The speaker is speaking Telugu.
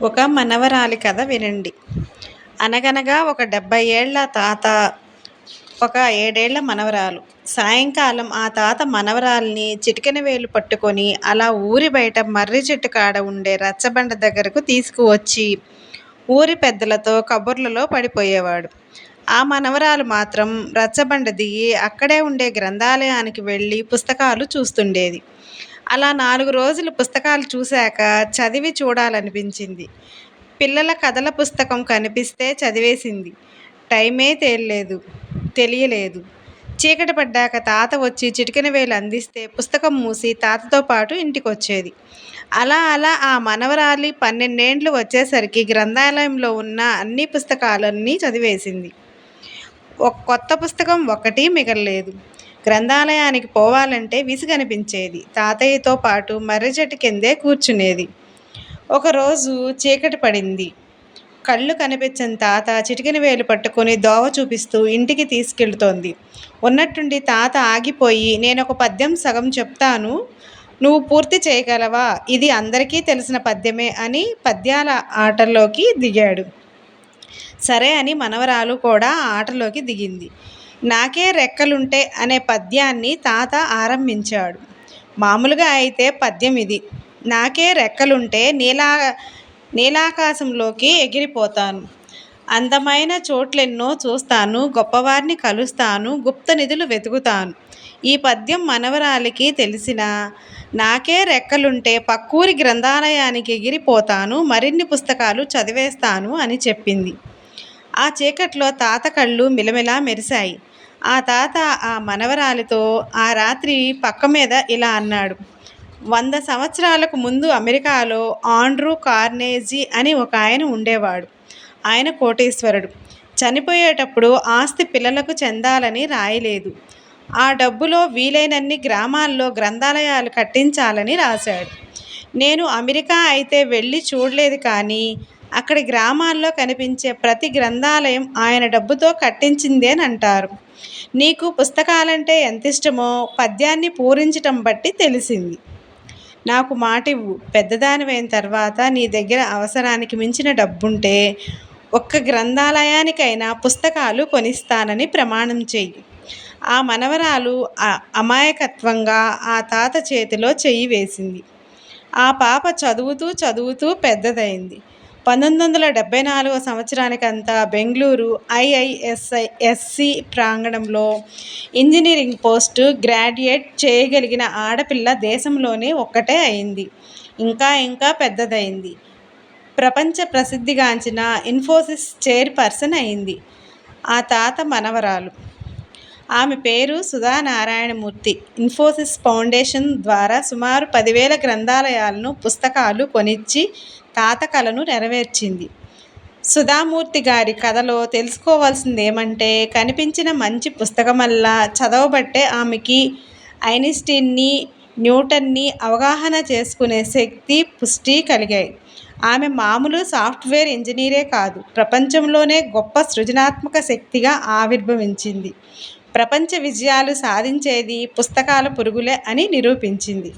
ఒక మనవరాలి కథ వినండి. అనగనగా ఒక డెబ్భై ఏళ్ళ తాత ఒక ఏడేళ్ళ మనవరాలు. సాయంకాలం ఆ తాత మనవరాల్ని చిటికెన వేలు పట్టుకొని అలా ఊరి బయట మర్రి చెట్టు కాడ ఉండే రచ్చబండ దగ్గరకు తీసుకువచ్చి ఊరి పెద్దలతో కబుర్లలో పడిపోయేవాడు. ఆ మనవరాలు మాత్రం రచ్చబండ దిగి అక్కడే ఉండే గ్రంథాలయానికి వెళ్ళి పుస్తకాలు చూస్తుండేది. అలా నాలుగు రోజులు పుస్తకాలు చూశాక చదివి చూడాలనిపించింది. పిల్లల కథల పుస్తకం కనిపిస్తే చదివేసింది. టైమే తేలలేదు తెలియలేదు. చీకటి పడ్డాక తాత వచ్చి చిటికెన వేలు అందిస్తే పుస్తకం మూసి తాతతో పాటు ఇంటికొచ్చేది. అలా అలా ఆ మనవరాలి పన్నెండేండ్లు వచ్చేసరికి గ్రంథాలయంలో ఉన్న అన్ని పుస్తకాలన్నీ చదివేసింది. ఒక కొత్త పుస్తకం ఒకటి మిగలలేదు. గ్రంథాలయానికి పోవాలంటే విసుగనిపించేది. తాతయ్యతో పాటు మర్రి కిందే కూర్చునేది. ఒకరోజు చీకటి పడింది. కళ్ళు కనిపించని తాత చిటికిన వేలు పట్టుకొని దోవ చూపిస్తూ ఇంటికి తీసుకెళ్తోంది. ఉన్నట్టుండి తాత ఆగిపోయి నేను ఒక పద్యం సగం చెప్తాను. నువ్వు పూర్తి చేయగలవా? ఇది అందరికీ తెలిసిన పద్యమే అని పద్యాల ఆటలోకి దిగాడు. సరే అని మనవరాలు కూడా ఆటలోకి దిగింది. నాకే రెక్కలుంటే అనే పద్యాన్ని తాత ఆరంభించాడు. మామూలుగా అయితే పద్యం ఇది. నాకే రెక్కలుంటే నీలా నీలాకాశంలోకి ఎగిరిపోతాను. అందమైన చోట్లెన్నో చూస్తాను గొప్పవారిని కలుస్తాను గుప్త నిధులు వెతుకుతాను. ఈ పద్యం మనవరాలికి తెలిసిన నాకే రెక్కలుంటే పక్కూరి గ్రంథాలయానికి ఎగిరిపోతాను మరిన్ని పుస్తకాలు చదివేస్తాను అని చెప్పింది. ఆ చీకట్లో తాత కళ్ళు మిలమిలా మెరిశాయి. ఆ తాత ఆ మనవరాలితో ఆ రాత్రి పక్క మీద ఇలా అన్నాడు. వంద సంవత్సరాలకు ముందు అమెరికాలో ఆండ్రూ కార్నేజీ అని ఒక ఆయన ఉండేవాడు. ఆయన కోటేశ్వరుడు. చనిపోయేటప్పుడు ఆస్తి పిల్లలకు చెందాలని రాయలేదు. ఆ డబ్బులో వీలైనన్ని గ్రామాల్లో గ్రంథాలయాలు కట్టించాలని రాశాడు. నేను అమెరికా అయితే వెళ్ళి చూడలేదు కానీ అక్కడి గ్రామాల్లో కనిపించే ప్రతి గ్రంథాలయం ఆయన డబ్బుతో కట్టించిందేనంటారు నీకు పుస్తకాలంటే ఎంత ఇష్టమో పద్యాన్ని పూరించటం బట్టి తెలిసింది. నాకు మాటివ్వు. పెద్దదానివైన తర్వాత నీ దగ్గర అవసరానికి మించిన డబ్బుంటే ఒక్క గ్రంథాలయానికైనా పుస్తకాలు కొనిస్తానని ప్రమాణం చెయ్యి. ఆ మనవరాలు అమాయకత్వంగా ఆ తాత చేతిలో చెయ్యి వేసింది. ఆ పాప చదువుతూ చదువుతూ పెద్దదైంది. పంతొమ్మిది వందల డెబ్భై నాలుగో సంవత్సరానికంతా బెంగళూరు ఐఐఎస్ఐ ఎస్సి ప్రాంగణంలో ఇంజనీరింగ్ పోస్టు గ్రాడ్యుయేట్ చేయగలిగిన ఆడపిల్ల దేశంలోనే ఒక్కటే అయింది. ఇంకా ఇంకా పెద్దదైంది. ప్రపంచ ప్రసిద్ధిగాంచిన ఇన్ఫోసిస్ చైర్పర్సన్ అయింది. ఆ తాత మనవరాలు. ఆమె పేరు సుధా నారాయణమూర్తి ఇన్ఫోసిస్ ఫౌండేషన్ ద్వారా సుమారు పదివేల గ్రంథాలయాలను పుస్తకాలు కొనిచ్చి తాత కలను నెరవేర్చింది. సుధామూర్తి గారి కథలో తెలుసుకోవాల్సింది ఏమంటే కనిపించిన మంచి పుస్తకమల్లా చదవబట్టే ఆమెకి ఐన్స్టీన్ని న్యూటన్ని అవగాహన చేసుకునే శక్తి పుష్టి కలిగాయి. ఆమె మామూలు సాఫ్ట్వేర్ ఇంజనీరే కాదు ప్రపంచంలోనే గొప్ప సృజనాత్మక శక్తిగా ఆవిర్భవించింది. ప్రపంచ విజయాలు సాధించేది పుస్తకాల పురుగులే అని నిరూపించింది.